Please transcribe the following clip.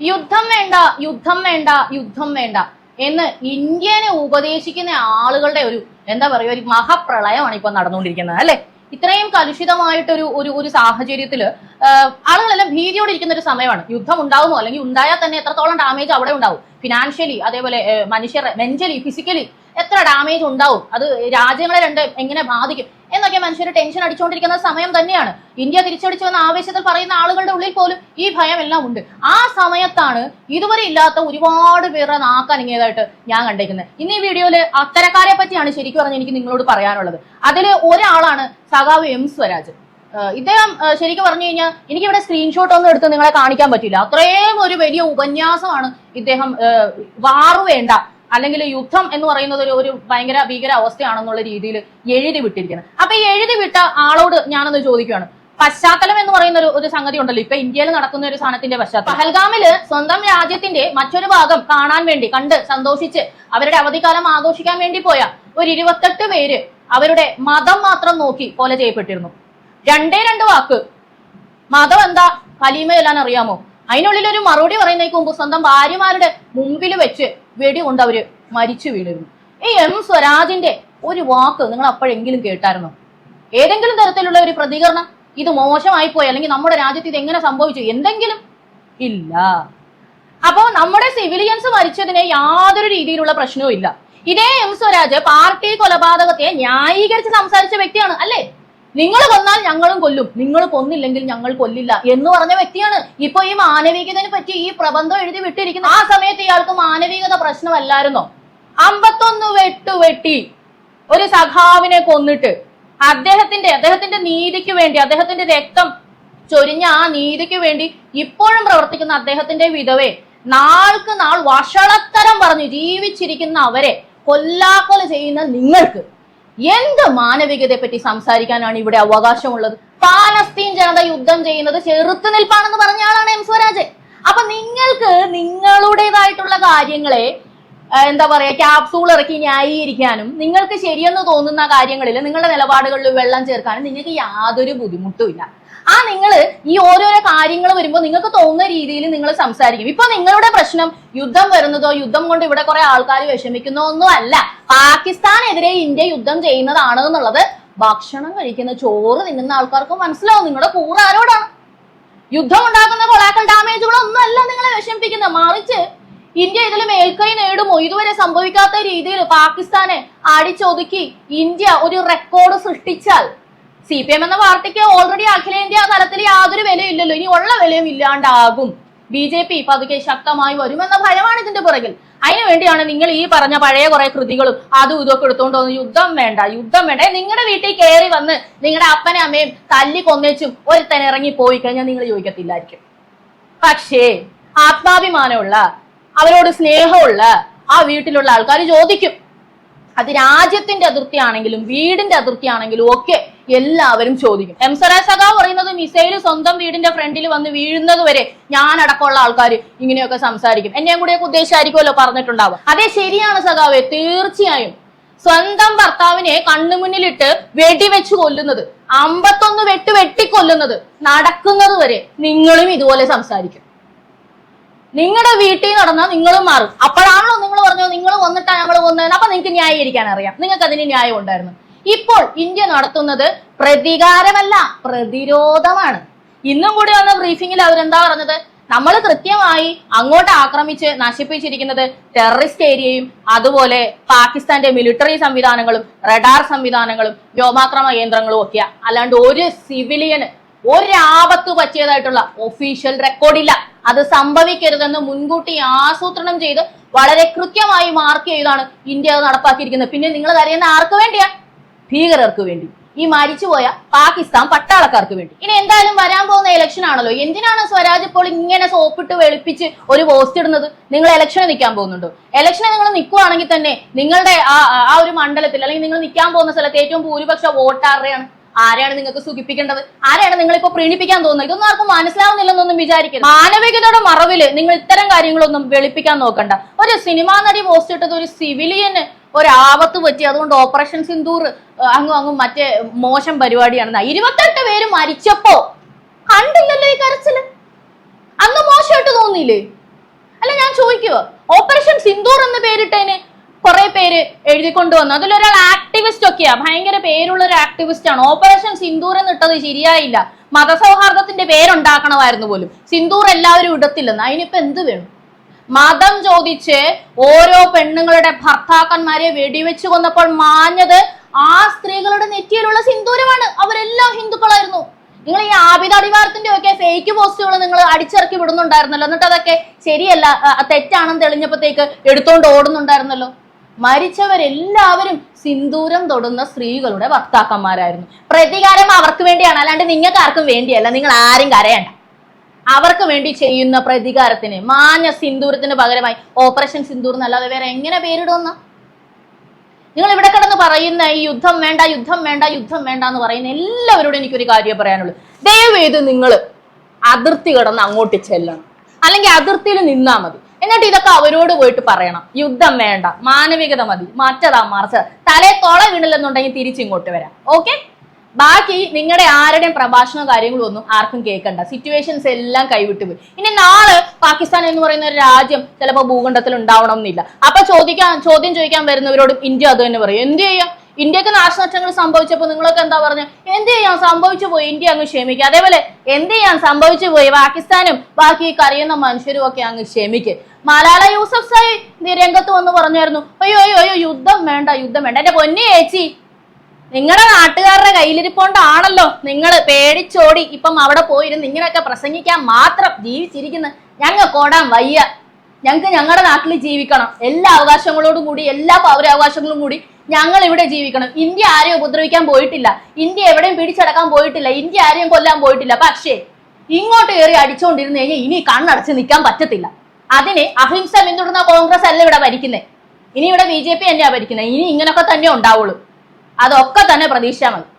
യുദ്ധം വേണ്ട യുദ്ധം വേണ്ട യുദ്ധം വേണ്ട എന്ന് ഇന്ത്യനെ ഉപദേശിക്കുന്ന ആളുകളുടെ ഒരു എന്താ പറയുക ഒരു മഹാപ്രളയമാണ് ഇപ്പൊ നടന്നുകൊണ്ടിരിക്കുന്നത് അല്ലെ? ഇത്രയും കലുഷിതമായിട്ടൊരു ഒരു ഒരു സാഹചര്യത്തിൽ ആളുകളെല്ലാം ഭീതിയോടെ ഇരിക്കുന്ന ഒരു സമയമാണ്. യുദ്ധം ഉണ്ടാവുമോ? അല്ലെങ്കിൽ ഉണ്ടായാൽ തന്നെ എത്രത്തോളം ഡാമേജ് അവിടെ ഉണ്ടാവും? ഫിനാൻഷ്യലി അതേപോലെ മനുഷ്യരെ മെന്റലി ഫിസിക്കലി എത്ര ഡാമേജ് ഉണ്ടാവും? അത് രാജ്യങ്ങളെ രണ്ട് എങ്ങനെ ബാധിക്കും? എന്നൊക്കെ മനുഷ്യർ ടെൻഷൻ അടിച്ചുകൊണ്ടിരിക്കുന്ന സമയം തന്നെയാണ്. ഇന്ത്യ തിരിച്ചടിച്ചു വന്ന ആവേശത്തിൽ പറയുന്ന ആളുകളുടെ ഉള്ളിൽ പോലും ഈ ഭയം എല്ലാം ഉണ്ട്. ആ സമയത്താണ് ഇതുവരെ ഇല്ലാത്ത ഒരുപാട് പേരെ നാക്കനങ്ങിയതായിട്ട് ഞാൻ കണ്ടേക്കുന്നത്. ഇന്ന് ഈ വീഡിയോയിൽ അത്തരക്കാരെ പറ്റിയാണ് ശരിക്കും പറഞ്ഞ് എനിക്ക് നിങ്ങളോട് പറയാനുള്ളത്. അതിൽ ഒരാളാണ് സഖാവ് എം സ്വരാജ്. ഇദ്ദേഹം ശരിക്കും പറഞ്ഞു കഴിഞ്ഞാൽ എനിക്ക് ഇവിടെ സ്ക്രീൻഷോട്ട് ഒന്നും എടുത്ത് നിങ്ങളെ കാണിക്കാൻ പറ്റില്ല അത്രയും ഒരു വലിയ ഉപന്യാസമാണ് ഇദ്ദേഹം വാറു വേണ്ട അല്ലെങ്കിൽ യുദ്ധം എന്ന് പറയുന്നത് ഒരു ഒരു ഭയങ്കര ഭീകര അവസ്ഥയാണെന്നുള്ള രീതിയിൽ എഴുതി വിട്ടിരിക്കുന്നത്. അപ്പൊ ഈ എഴുതി വിട്ട ആളോട് ഞാനൊന്ന് ചോദിക്കുകയാണ്. പശ്ചാത്തലം എന്ന് പറയുന്ന ഒരു ഒരു സംഗതി ഉണ്ടല്ലോ. ഇപ്പൊ ഇന്ത്യയിൽ നടക്കുന്ന ഒരു സാധനത്തിന്റെ പശ്ചാത്തലം. പഹൽഗാമിൽ സ്വന്തം രാജ്യത്തിന്റെ മറ്റൊരു ഭാഗം കാണാൻ വേണ്ടി കണ്ട് സന്തോഷിച്ച് അവരുടെ അവധിക്കാലം ആഘോഷിക്കാൻ വേണ്ടി പോയ ഒരു ഇരുപത്തെട്ട് പേര് അവരുടെ മതം മാത്രം നോക്കി കൊല ചെയ്യപ്പെട്ടിരുന്നു. രണ്ടേ രണ്ട് വാക്ക്. മതം എന്താ? കലീമ അറിയാമോ? അതിനുള്ളിൽ ഒരു മറുപടി പറയുന്നതിന് മുമ്പ് സ്വന്തം ഭാര്യമാരുടെ മുമ്പിൽ വെച്ച് വെടി കൊണ്ട് അവർ മരിച്ചു വീണിരുന്നു ഈ എം സ്വരാജിന്റെ ഒരു വാക്ക് നിങ്ങൾ അപ്പോഴെങ്കിലും കേട്ടായിരുന്നോ? ഏതെങ്കിലും തരത്തിലുള്ള ഒരു പ്രതികരണം? ഇത് മോശമായി പോയി അല്ലെങ്കിൽ നമ്മുടെ രാജ്യത്ത് ഇത് എങ്ങനെ സംഭവിച്ചു? എന്തെങ്കിലും? ഇല്ല. അപ്പോ നമ്മുടെ സിവിലിയൻസ് മരിച്ചതിന് യാതൊരു രീതിയിലുള്ള പ്രശ്നവും ഇല്ല. ഇതേ എം സ്വരാജ് പാർട്ടി കൊലപാതകത്തെ ന്യായീകരിച്ച് സംസാരിച്ച വ്യക്തിയാണ് അല്ലേ? നിങ്ങൾ കൊന്നാൽ ഞങ്ങളും കൊല്ലും. നിങ്ങൾ കൊന്നില്ലെങ്കിൽ ഞങ്ങൾ കൊല്ലില്ല എന്ന് പറഞ്ഞ വ്യക്തിയാണ്. ഇപ്പൊ ഈ മാനവികതയെ പറ്റി ഈ പ്രബന്ധം എഴുതി വിട്ടിരിക്കുന്ന ആ സമയത്ത് ഇയാൾക്ക് മാനവികത പ്രശ്നമല്ലായിരുന്നോ? അമ്പത്തൊന്ന് വെട്ടു വെട്ടി ഒരു സഖാവിനെ കൊന്നിട്ട് അദ്ദേഹത്തിന്റെ അദ്ദേഹത്തിന്റെ നീതിക്ക് വേണ്ടി അദ്ദേഹത്തിന്റെ രക്തം ചൊരിഞ്ഞ ആ നീതിക്ക് വേണ്ടി ഇപ്പോഴും പ്രവർത്തിക്കുന്ന അദ്ദേഹത്തിന്റെ വിധവെ നാൾക്ക് നാൾ വഷളത്തരം പറഞ്ഞു ജീവിച്ചിരിക്കുന്ന അവരെ കൊല്ലാക്കൊല ചെയ്യുന്ന നിങ്ങൾക്ക് എന്ത് മാനവികതയെ പറ്റി സംസാരിക്കാനാണ് ഇവിടെ അവകാശമുള്ളത്? പാലസ്തീൻ ജനത യുദ്ധം ചെയ്യുന്നത് ചെറുത്തുനിൽപ്പാണെന്ന് പറഞ്ഞ ആളാണ് എം സ്വരാജ്. അപ്പൊ നിങ്ങൾക്ക് നിങ്ങളുടേതായിട്ടുള്ള കാര്യങ്ങളെ എന്താ പറയാ ക്യാപ്സൂൾ ഇറക്കി ന്യായീകരിക്കാനും നിങ്ങൾക്ക് ശരിയെന്ന് തോന്നുന്ന കാര്യങ്ങളിൽ നിങ്ങളുടെ നിലപാടുകളിൽ വെള്ളം ചേർക്കാനും നിങ്ങൾക്ക് യാതൊരു ബുദ്ധിമുട്ടും ഇല്ല. ആ നിങ്ങൾ ഈ ഓരോരോ കാര്യങ്ങൾ വരുമ്പോൾ നിങ്ങൾക്ക് തോന്നുന്ന രീതിയിൽ നിങ്ങൾ സംസാരിക്കും. ഇപ്പൊ നിങ്ങളുടെ പ്രശ്നം യുദ്ധം വരുന്നതോ യുദ്ധം കൊണ്ട് ഇവിടെ കുറെ ആൾക്കാർ വിഷമിക്കുന്നോ ഒന്നും അല്ല. പാകിസ്ഥാനെതിരെ ഇന്ത്യ യുദ്ധം ചെയ്യുന്നതാണ് എന്നുള്ളത് ഭക്ഷണം കഴിക്കുന്ന ചോറ് തിന്നുന്ന ആൾക്കാർക്ക് മനസ്സിലാവും. നിങ്ങളുടെ കൂറ് ആരോടാണ്? യുദ്ധം ഉണ്ടാക്കുന്ന കൊളാക്കൽ ഡാമേജുകളൊന്നും അല്ല നിങ്ങളെ വിഷമിപ്പിക്കുന്നത്. മറിച്ച് ഇന്ത്യ ഇതിൽ മേൽക്കൈ നേടുമോ ഇതുവരെ സംഭവിക്കാത്ത രീതിയിൽ പാകിസ്ഥാനെ അടിച്ചൊതുക്കി ഇന്ത്യ ഒരു റെക്കോർഡ് സൃഷ്ടിച്ചാൽ സി പി എം എന്ന പാർട്ടിക്ക് ഓൾറെഡി അഖിലേന്ത്യാ തലത്തിൽ യാതൊരു വിലയില്ലല്ലോ ഇനി ഉള്ള വിലയും ഇല്ലാണ്ടാകും. ബി ജെ പി പതുക്കെ ശക്തമായി വരുമെന്ന ഭയമാണ് ഇതിന്റെ പുറകിൽ. അതിനു വേണ്ടിയാണ് നിങ്ങൾ ഈ പറഞ്ഞ പഴയ കുറെ കൃതികളും അതും ഇതൊക്കെ എടുത്തുകൊണ്ട് വന്ന് യുദ്ധം വേണ്ട യുദ്ധം വേണ്ട. നിങ്ങളുടെ വീട്ടിൽ കയറി വന്ന് നിങ്ങളുടെ അപ്പനെ അമ്മയും തല്ലി കൊന്നേച്ചും ഒരുത്തൻ ഇറങ്ങി പോയി കഴിഞ്ഞാൽ നിങ്ങൾ ചോദിക്കത്തില്ലായിരിക്കും. പക്ഷേ ആത്മാഭിമാനമുള്ള അവരോട് സ്നേഹമുള്ള ആ വീട്ടിലുള്ള ആൾക്കാർ ചോദിക്കും. അത് രാജ്യത്തിന്റെ അതിർത്തിയാണെങ്കിലും വീടിന്റെ അതിർത്തിയാണെങ്കിലും ഒക്കെ എല്ലാവരും ചോദിക്കും. എം സഖാവ് പറയുന്നത് മിസൈൽ സ്വന്തം വീടിന്റെ ഫ്രണ്ടിൽ വന്ന് വീഴുന്നത് വരെ ഞാൻ അടക്കമുള്ള ആൾക്കാർ ഇങ്ങനെയൊക്കെ സംസാരിക്കും. എന്നെയും കൂടെയൊക്കെ ഉദ്ദേശമായിരിക്കുമല്ലോ പറഞ്ഞിട്ടുണ്ടാവുക. അതേ ശരിയാണ് സഖാവെ തീർച്ചയായും. സ്വന്തം ഭർത്താവിനെ കണ്ണുമുന്നിലിട്ട് വെടിവെച്ച് കൊല്ലുന്നത് അമ്പത്തൊന്ന് വെട്ട് വെട്ടിക്കൊല്ലുന്നത് നടക്കുന്നത് വരെ നിങ്ങളും ഇതുപോലെ സംസാരിക്കും. നിങ്ങളുടെ വീട്ടിൽ നടന്നാൽ നിങ്ങളും മാറും. അപ്പോഴാണല്ലോ നിങ്ങൾ പറഞ്ഞോ നിങ്ങൾ വന്നിട്ടാണ് ഞങ്ങൾ വന്നതെന്ന്. അപ്പൊ നിങ്ങൾക്ക് ന്യായീകരിക്കാൻ അറിയാം. നിങ്ങൾക്ക് അതിന് ന്യായം ഉണ്ടായിരുന്നു ഇപ്പോൾ ഇന്ത്യ നടത്തുന്നത് പ്രതികാരമല്ല പ്രതിരോധമാണ്. ഇന്നും കൂടി വന്ന ബ്രീഫിംഗിൽ അവരെന്താ പറഞ്ഞത്? നമ്മൾ കൃത്യമായി അങ്ങോട്ട് ആക്രമിച്ച് നശിപ്പിച്ചിരിക്കുന്നത് ടെററിസ്റ്റ് ഏരിയയും അതുപോലെ പാകിസ്ഥാന്റെ മിലിറ്ററി സംവിധാനങ്ങളും റഡാർ സംവിധാനങ്ങളും വ്യോമാക്രമ കേന്ദ്രങ്ങളും ഒക്കെയാ. അല്ലാണ്ട് ഒരു സിവിലിയന് ഒരാപത്ത് പറ്റിയതായിട്ടുള്ള ഒഫീഷ്യൽ റെക്കോർഡില്ല അത് സംഭവിക്കരുതെന്ന് മുൻകൂട്ടി ആസൂത്രണം ചെയ്ത് വളരെ കൃത്യമായി മാർക്ക് ചെയ്താണ് ഇന്ത്യ അത് നടപ്പാക്കിയിരിക്കുന്നത്. പിന്നെ നിങ്ങൾ അറിയുന്ന ആർക്ക് വേണ്ടിയാ? ഭീകരർക്ക് വേണ്ടി. ഈ മരിച്ചുപോയ പാകിസ്ഥാൻ പട്ടാളക്കാർക്ക് വേണ്ടി. ഇനി എന്തായാലും വരാൻ പോകുന്ന ഇലക്ഷൻ ആണല്ലോ. എന്തിനാണ് സ്വരാജ് ഇപ്പോൾ ഇങ്ങനെ സോപ്പിട്ട് വെളുപ്പിച്ച് ഒരു പോസ്റ്റ് ഇടുന്നത്? നിങ്ങൾ ഇലക്ഷന് നിൽക്കാൻ പോകുന്നുണ്ടോ? ഇലക്ഷന് നിങ്ങൾ നിൽക്കുവാണെങ്കിൽ തന്നെ നിങ്ങളുടെ ആ ആ- ഒരു മണ്ഡലത്തിൽ അല്ലെങ്കിൽ നിങ്ങൾ നിൽക്കാൻ പോകുന്ന സ്ഥലത്ത് ഏറ്റവും ഭൂരിപക്ഷ വോട്ട് ആരുടെയാണ് ആരെയാണ് നിങ്ങൾക്ക് സുഖിപ്പിക്കേണ്ടത്? ആരെയാണ് നിങ്ങൾ ഇപ്പൊ പ്രീണിപ്പിക്കാൻ തോന്നുന്നത്? ഇതൊന്നും ആർക്കും മനസ്സിലാവുന്നില്ലെന്നൊന്നും വിചാരിക്കരുത്. മാനവികതയുടെ മറവിൽ നിങ്ങൾ ഇത്തരം കാര്യങ്ങളൊന്നും വെളുപ്പിക്കാൻ നോക്കണ്ട. ഒരു സിനിമാ നടി പോസ്റ്റ് ഇട്ടത് ഒരു സിവിലിയന് ഒരാപത്ത് പറ്റി. അതുകൊണ്ട് ഓപ്പറേഷൻ സിന്ദൂർ അങ്ങും അങ്ങും മറ്റേ മോശം പരിപാടിയാണെന്ന് ഇരുപത്തെട്ട് പേര് മരിച്ചപ്പോ കണ്ടില്ലല്ലോ ഈ കരച്ചിൽ? അന്ന് മോശമായിട്ട് തോന്നിയില്ലേ? അല്ല ഞാൻ ചോദിക്കുക ഓപ്പറേഷൻ സിന്ദൂർ എന്ന് പേരിട്ടതിന് കുറെ പേര് എഴുതിക്കൊണ്ട് വന്നു. അതിലൊരാൾ ആക്ടിവിസ്റ്റ് ഒക്കെയാ. ഭയങ്കര പേരുള്ള ഒരു ആക്ടിവിസ്റ്റ് ആണ്. ഓപ്പറേഷൻ സിന്ദൂർ എന്ന് ഇട്ടത് ശരിയായില്ല. മതസൗഹാർദ്ദത്തിന്റെ പേരുണ്ടാക്കണമായിരുന്നു പോലും. സിന്ദൂർ എല്ലാവരും ഇടത്തില്ലെന്ന്. അതിനിപ്പോ എന്ത് വേണം? മതം ചോദിച്ച് ഓരോ പെണ്ണുങ്ങളുടെ ഭർത്താക്കന്മാരെ വെടിവെച്ച് കൊന്നപ്പോൾ മാഞ്ഞത് ആ സ്ത്രീകളുടെ നെറ്റിയിലുള്ള സിന്ദൂരമാണ്. അവരെല്ലാം ഹിന്ദുക്കളായിരുന്നു. നിങ്ങൾ ഈ ആബിദ അടിവാരത്തിന്റെ ഒക്കെ ഫേക്ക് പോസ്റ്റുകൾ നിങ്ങൾ അടിച്ചിറക്കി വിടുന്നുണ്ടായിരുന്നല്ലോ. എന്നിട്ട് അതൊക്കെ ശരിയല്ല തെറ്റാണെന്ന് തെളിഞ്ഞപ്പോഴത്തേക്ക് എടുത്തോണ്ട് ഓടുന്നുണ്ടായിരുന്നല്ലോ. മരിച്ചവരെല്ലാവരും സിന്ദൂരം തൊടുന്ന സ്ത്രീകളുടെ ഭർത്താക്കന്മാരായിരുന്നു. പ്രതികാരം അവർക്ക് വേണ്ടിയാണ്. അല്ലാണ്ട് നിങ്ങൾക്ക് ആർക്കും വേണ്ടിയല്ല. നിങ്ങൾ ആരും കരയണ്ട. അവർക്ക് വേണ്ടി ചെയ്യുന്ന പ്രതികാരത്തിന് മാഞ്ഞ സിന്ദൂരത്തിന് പകരമായി ഓപ്പറേഷൻ സിന്ദൂർ എന്നല്ലാതെ വേറെ എങ്ങനെ പേരിടുന്ന നിങ്ങൾ ഇവിടെ കിടന്ന് പറയുന്ന ഈ യുദ്ധം വേണ്ട യുദ്ധം വേണ്ട യുദ്ധം വേണ്ട എന്ന് പറയുന്ന എല്ലാവരോടും എനിക്കൊരു കാര്യം പറയാനുള്ളൂ. ദയവേത് നിങ്ങൾ അതിർത്തി കിടന്ന് അങ്ങോട്ട് ചെല്ലണം. അല്ലെങ്കിൽ അതിർത്തിയിൽ നിന്നാ മതി. എന്നിട്ട് ഇതൊക്കെ അവരോട് പോയിട്ട് പറയണം. യുദ്ധം വേണ്ട മാനവികത മതി. മറ്റതാ മറിച്ച് തലേ തൊള വീണില്ലെന്നുണ്ടെങ്കിൽ തിരിച്ചിങ്ങോട്ട് വരാം. ഓക്കെ? ബാക്കി നിങ്ങളുടെ ആരുടെയും പ്രഭാഷണ കാര്യങ്ങളും ഒന്നും ആർക്കും കേൾക്കണ്ട. സിറ്റുവേഷൻസ് എല്ലാം കൈവിട്ടു പോയി. ഇനി നാളെ പാകിസ്ഥാൻ എന്ന് പറയുന്ന ഒരു രാജ്യം ചിലപ്പോൾ ഭൂഖണ്ഡത്തിൽ ഉണ്ടാവണം എന്നില്ല അപ്പൊ ചോദിക്കാൻ ചോദ്യം ചോദിക്കാൻ വരുന്നവരോട് ഇന്ത്യ അത് തന്നെ പറയും. എന്ത് ചെയ്യാം? ഇന്ത്യയ്ക്ക് നാശനഷ്ടങ്ങൾ സംഭവിച്ചപ്പോൾ നിങ്ങളൊക്കെ എന്താ പറഞ്ഞു? എന്ത് ചെയ്യാം? സംഭവിച്ചു പോയി. ഇന്ത്യ അങ്ങ് ക്ഷമിക്കുക അതേപോലെ എന്ത് ചെയ്യാൻ സംഭവിച്ചു പോയി. പാകിസ്ഥാനും ബാക്കി കറിയുന്ന മനുഷ്യരും ഒക്കെ അങ്ങ് ക്ഷമിക്കുക മലാല യൂസഫ് സായി രംഗത്ത് വന്ന് പറഞ്ഞായിരുന്നു അയ്യോ അയ്യോ അയ്യോ യുദ്ധം വേണ്ട യുദ്ധം വേണ്ട. എന്റെ പൊന്നി ചേച്ചി നിങ്ങളുടെ നാട്ടുകാരുടെ കയ്യിലിരിപ്പോണ്ടാണല്ലോ നിങ്ങൾ പേടിച്ചോടി ഇപ്പം അവിടെ പോയിരുന്ന് ഇങ്ങനെയൊക്കെ പ്രസംഗിക്കാൻ മാത്രം ജീവിച്ചിരിക്കുന്ന. ഞങ്ങൾക്ക് ഓടാൻ വയ്യ. ഞങ്ങൾക്ക് ഞങ്ങളുടെ നാട്ടിൽ ജീവിക്കണം. എല്ലാ അവകാശങ്ങളോടും കൂടി എല്ലാ പൗരാവകാശങ്ങളും കൂടി ഞങ്ങൾ ഇവിടെ ജീവിക്കണം. ഇന്ത്യ ആരെയും ഉപദ്രവിക്കാൻ പോയിട്ടില്ല. ഇന്ത്യ എവിടെയും പിടിച്ചടക്കാൻ പോയിട്ടില്ല. ഇന്ത്യ ആരെയും കൊല്ലാൻ പോയിട്ടില്ല. പക്ഷേ ഇങ്ങോട്ട് കയറി അടിച്ചുകൊണ്ടിരുന്നു കഴിഞ്ഞാൽ ഇനി കണ്ണടച്ച് നിൽക്കാൻ പറ്റത്തില്ല. അതിനെ അഹിംസ പിന്തുടർന്ന കോൺഗ്രസ് അല്ല ഇവിടെ ഭരിക്കുന്നത് ഇനി ഇവിടെ ബി ജെ പി തന്നെയാണ് ഭരിക്കുന്നത് ഇനി ഇങ്ങനൊക്കെ തന്നെ ഉണ്ടാവുള്ളൂ. അതൊക്കെ തന്നെ പ്രതീക്ഷിച്ചാൽ മതി.